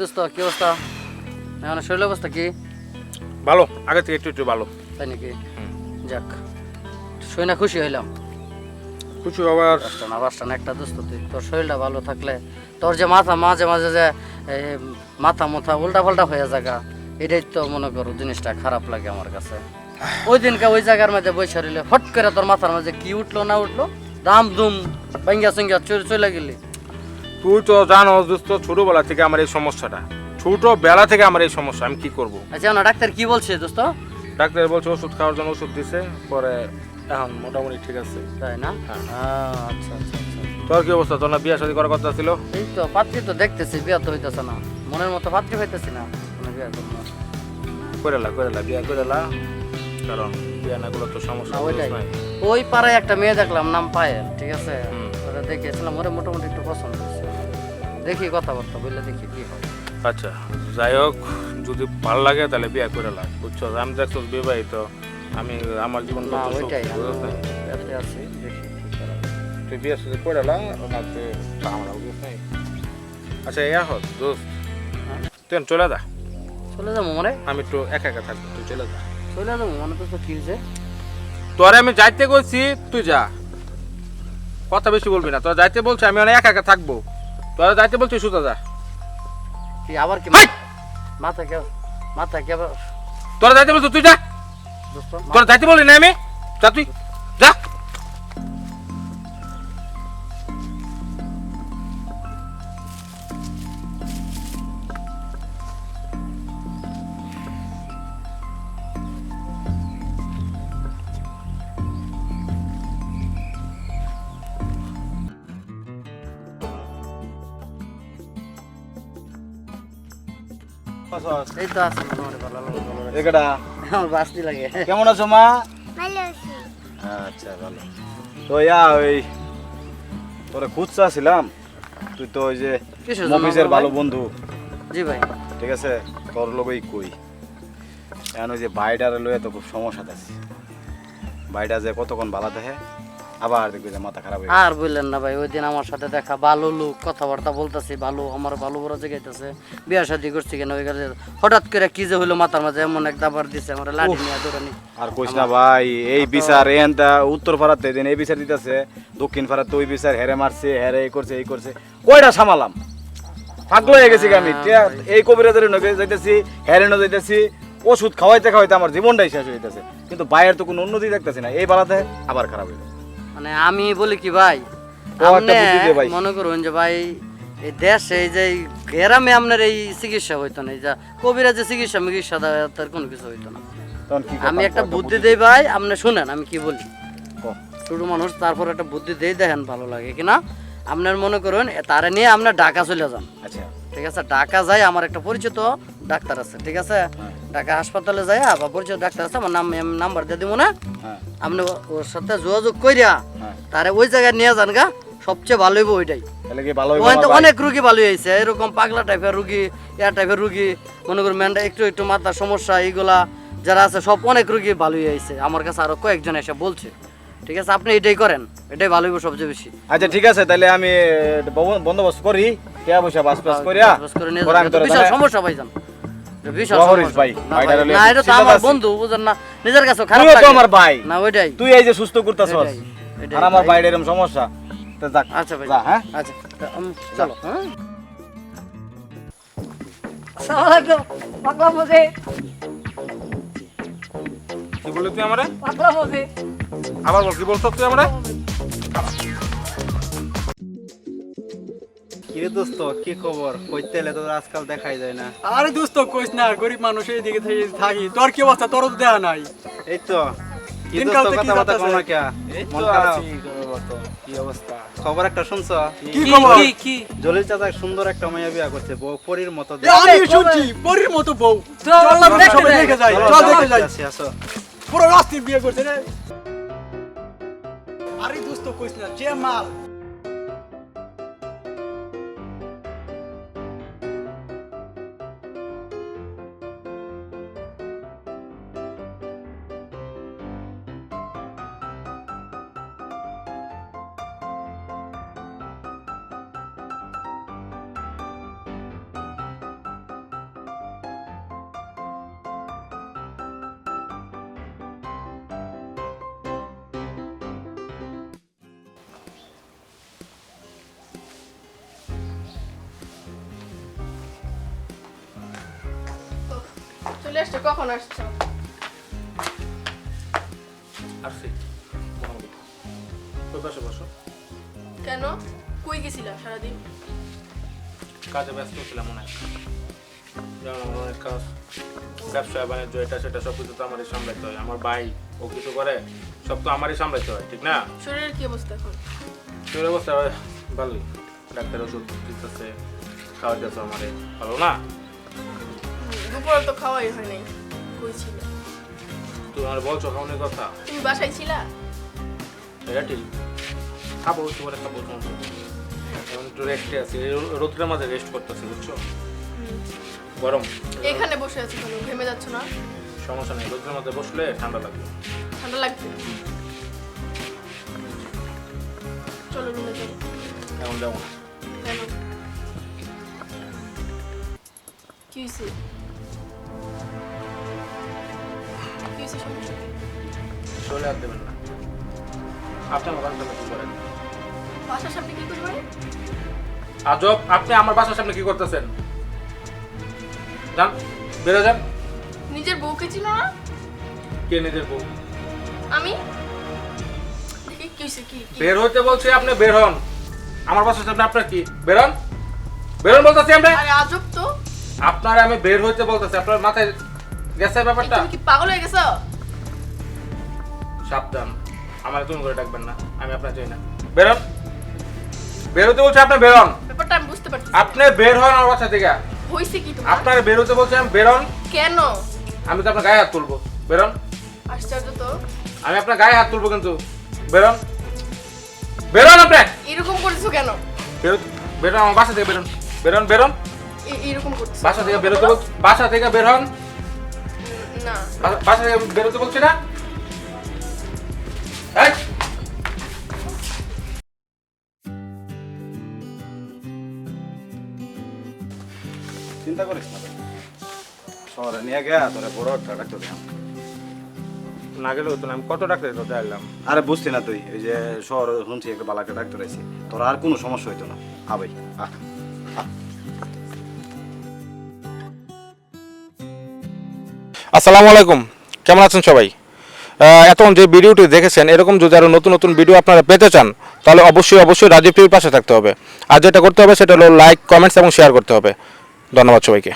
দোস্ত কি অবস্থা? এখন শরীর অবস্থা কি? ভালো আগে থেকে একটু একটু ভালো। তাই নাকি? যাক শুই না খুশি হইলাম। কিছু আবার পাঁচটা না পাঁচটা না একটা দোস্ত তুই। তোর শরীরটা ভালো থাকলে তোর যে মাথা মাঝে মাঝে যে মাথা মাথা উল্টা পাল্টা হয়ে জায়গা এটাই তো মনে করো জিনিসটা খারাপ লাগে আমার কাছে। ওই দিনকে ওই জায়গার মধ্যে বসে রইলে ফট করে তোর মাথার মাঝে কি উঠল না উঠল দাম দুম ভাঙ্গা সঙ্গা চলে গেলি। তুই তো জানো দোস্ত ছোটবেলা থেকে আমার এই সমস্যাটা। ছোটবেলা থেকে আমার এই সমস্যা আমি কি করব? আচ্ছা না ডাক্তার কি বলছে দোস্ত? ডাক্তার বলছে ওষুধ খাওয়ার জন্য ওষুধ দিছে পরে এখন মোটামুটি ঠিক আছে। তাই না? হ্যাঁ। আচ্ছা আচ্ছা আচ্ছা তোর কি অবস্থা? তোর না বিয়ে শাদী করার কথা ছিল? এই তো পাত্রী তো দেখতেছি বিয়া তো হইতেছে না। মনের মতো পাত্রী হইতেছি না বিয়া করব না। করেলা করেলা বিয়ে করেলা কারণ বিয়ে না করলে তো সমস্যা না, ওইটাই। ওই পাড়ায় একটা মেয়ে দেখলাম নাম পায়েল ঠিক আছে। ওরা দেখেছিলাম ওরা মোটামুটি একটু পছন্দ দেখি কথাবার্তা বললে দেখি কি হয়। আচ্ছা যাই হোক যদি ভালো লাগে তাহলে বিয়ে করে লাগ বুঝছ? আমি দেখছ বিবাহিত আমি আমার জীবন না ওইটাই আছি। দেখি। তুই বিয়ে শাদী করে লা ওনাকে আমরা বুঝছ আচ্ছা ইয়া হত দোস্ত। হ্যাঁ? তুই চলে যা। চলে যাব মনে? আমি একটু একা একা থাকব তুই চলে যা। চলে যাব মনে তো কি হয়েছে? তোরে আমি যাইতে কইছি তুই যা। কথা বেশি বলবি না তোরা যাইতে বলছি আমি অনেক একা একা থাকব। তোরা যাইতে বলছিস সুতা যা। কি আবার কি! মাথা কে মাথা কে তোরা যাইতে বলছিস তুই যা। তোরা যাইতে বলি না আমি? যা তুই। এই তো আছে মোটামুটি ভালো ভালো ভালো একেটা? আমার বাস্তি লাগে। কেমন আছো মা? ভালো আছি। আচ্ছা ভালো। তো ইয়া ওই তোরে খুঁজছিলাম তুই তো ওই যে মফিজের ভালো বন্ধু। জি ভাই। ঠিক আছে? তোর লোকই কই। এখন ওই যে বাইটারে লয়ে তো খুব সমস্যা আছে বাইটা যে কতক্ষণ ভালো দেখে? আবার দেখবি যে মাথা খারাপ হয়ে গেছে। আর বললেন না ভাই ওই দিন আমার সাথে দেখা ভালো লোক কথাবার্তা বলতেছি ভালো আমার ভালো বড় জায়গাইতেছে বিয়া শাদি করছি কেন ওই হঠাৎ করে কি যে হইল মাথার মাঝে এমন এক দাবার দিছে আমার লাঠি নিয়ে দৌড়ানি। আর কইস না ভাই এই বিচার এনটা উত্তর পাড়াতে দিন এই বিচার দিতেছে দক্ষিণ পাড়াতে ওই বিচার হেরে মারছে হেরে এই করছে এই করছে কয়টা সামালাম? পাগল হয়ে গেছি আমি? টিয়া- এই কবিরাজের নগে যাইতেছি হেরে ন যাইতেছি ওষুধ খাওয়াইতে খাওয়াইতে আমার জীবনটাই শেষ হয়ে যাইতেছে। কিন্তু বাইরের তো কোনো উন্নতি দেখতেছি না এই বালাতে আবার খারাপ হয়ে যাচ্ছে। মানে আমি বলি কি ভাই আপনি। মনে করুন যে ভাই এই দেশে এই যে গ্রামে আপনার এই চিকিৎসা হইতো না এই যা কবিরাজে চিকিৎসা মিকিৎসা তার কোনো কিছু হইতো না। আমি একটা বুদ্ধি দেই ভাই আপনি শুনেন আমি কি বলি। ছোট মানুষ তারপর একটা বুদ্ধি দেই দেখেন ভালো লাগে কিনা। আপনার মনে করুন তারা নিয়ে আপনার ঢাকা চলে যান। আচ্ছা। ঠিক আছে ঢাকা যাই আমার একটা পরিচিত ডাক্তার আছে ঠিক আছে? ঢাকা হাসপাতালে যাই বা পরিচিত ডাক্তার আছে আমার নাম নাম্বার দিয়ে দিব না? হ্যাঁ। আপনি ওর সাথে যোগাযোগ কইরা হ্যাঁ। তারে ওই জায়গায় নিয়ে যান গা সবচেয়ে ভালো হইব ওইটাই? অনেক রুগী ভালো হয়েছে এরকম পাগলা টাইপের রুগী এয়ার টাইপের রুগী মনে করি মেন্ডা একটু একটু মাথার সমস্যা এইগুলা যারা আছে সব অনেক রুগী ভালো হয়েছে আমার কাছে আরও কয়েকজন এসে বলছে ঠিক আছে? আপনি এটাই করেন এটাই ভালো হইব সবচেয়ে বেশি। আচ্ছা ঠিক আছে তাহলে আমি বন্দোবস্ত করি। টিয়া পয়সা বাস বাস করিয়া বিশাল সমস্যা ভাইজান। বিশাল সমস্যা। ভাই, না ভাইটারে ভাই, লইয়া না এটা তো আমার বন্ধু বুঝেন না। নিজের কাছে খারাপ লাগে। আমার ভাই। না ওইটাই। তুই এই যে সুস্থ করতেছস। এটাই, এটাই আর আমার ভাই। এরকম সমস্যা। তো যাক আচ্ছা ভাই। যা হ্যাঁ? আচ্ছা চলো হ্যাঁ? আসসালামাইকুম পাগলা মজে। কি বললি তুই আমারে? পাগলা মজে। আবার বল কি বলছ তুই আমারে? কি কি দোস্ত কি খবর? কইতে এলে তোর আজকাল দেখাই যায় না। আরে দোস্ত কইস না গরিব মানুষ এইদিকে থেকে থাকি। তোর কি অবস্থা? তোর তো দেয়া নাই। এই তো। দিনকাল তো কি কথা কোন কে? এই তো আছি কি অবস্থা? খবর একটা শুনছ? কি খবর? জলিল চাচা সুন্দর একটা মাইয়া বিয়া করছে বউ পরীর মতো আমি শুনছি পরীর মতো বউ। চল না দেখতে যাই। দেখে যাই চলো, চল চলো, যাই। আসো। পুরো রাস্তির বিয়ে করছে রে। আরে দোস্ত কইস না যে মাল চলে আসছো কখন আসছো? আসছি। ওই পাশে বসো। কেন? কই গেছিলা সারাদিন? কাজে ব্যস্ত ছিলাম অনেক। যেমন অনেক কাজ ব্যবসা বাণিজ্য এটা সেটা সব কিছু তো আমারই সামলাইতে হয়। আমার ভাই ও কিছু করে সব তো আমারই সামলাইতে হয় ঠিক না? শরীরের কি অবস্থা এখন? তোর অবস্থা ভালোই। ডাক্তার ওষুধ দিতেছে খাওয়া যাচ্ছে আমারে। ভালো না? দুপুরে তো খাওয়াই হয় নাই কই ছিল? তুমি আমার বলছো খাওয়ানোর কথা? তুমি বাসায় ছিলা? এটা ঠিক। খাব একটু পরে খাব। এখন একটু রেস্টে আছি। রোদ্রের মাঝে রেস্ট করতেছি বুঝছ? গরম। এখানে বসে আছি কেন? ঘেমে যাচ্ছ না? সমস্যা নেই রোদ্রের মধ্যে বসলে ঠান্ডা লাগবে। ঠান্ডা লাগবে? চলো রুমে চলো এখন যাব না। কেন? কি হয়েছে চলে আর দেবেন না। আপনি আমার বাসার সামনে কি করেন? বাসার সামনে কি করবে আজব আপনি আমার বাসার সামনে কি করতেছেন? যান বেরো যান। নিজের বউকে চিনো না? কে নিজের বউ? আমি? দেখি কি হয়েছে কি কি? বের হইতে বলছি আপনি বের হন। আমার বাসার সামনে আপনার কি? বেরোন। বেরোন বলতেছি আপনি। আরে আজব তো। আপনার আমি বের হইতে বলতেছি আপনার মাথায় গেছে ব্যাপারটা? তুমি কি পাগল হয়ে গেছো? সাবধান আমার তুমি করে ডাকবেন না আমি আপনার চাই না বেরোন বের হতে বলছি আপনি বেরোন ব্যাপারটা আমি বুঝতে পারছি আপনি বের হন আমার বাসা থেকে। হইছে কি তোমার? আপনার বের হতে বলছি আমি বেরোন কেন? আমি তো আপনার গায়ে হাত তুলবো। বেরোন আশ্চর্য তো। আমি আপনার গায়ে হাত তুলবো কিন্তু। বেরোন বেরোন আপনি। এরকম করছ কেন? বেরো বেরোন আমার বাসা থেকে বেরোন বেরোন বেরোন এরকম করছ বাসা থেকে বেরোতে বল বাসা থেকে বের হন। না। বাসা- থেকে বেরোতে বলছি না। এই! চিন্তা করিস না। শহরে নিয়ে গিয়া তোরা বড় একটা ডাক্তার দেখাম। না গেলে হতো না আমি কত ডাক্তার কথা এলাম আরে বুঝতি না তুই এই যে শহর শুনছি একটা বালা একটা ডাক্তার আছে তোর আর কোনো সমস্যা হইতো না। আ ভাই আসসালামু আলাইকুম। কেমন আছেন সবাই? এখন যে ভিডিওটি দেখেছেন, এরকম যদি আরও নতুন নতুন ভিডিও আপনারা পেতে চান, তাহলে অবশ্যই অবশ্যই রাজীব টিভির পাশে থাকতে হবে। আর যেটা করতে হবে সেটা হলো লাইক কমেন্টস এবং শেয়ার করতে হবে। ধন্যবাদ সবাইকে।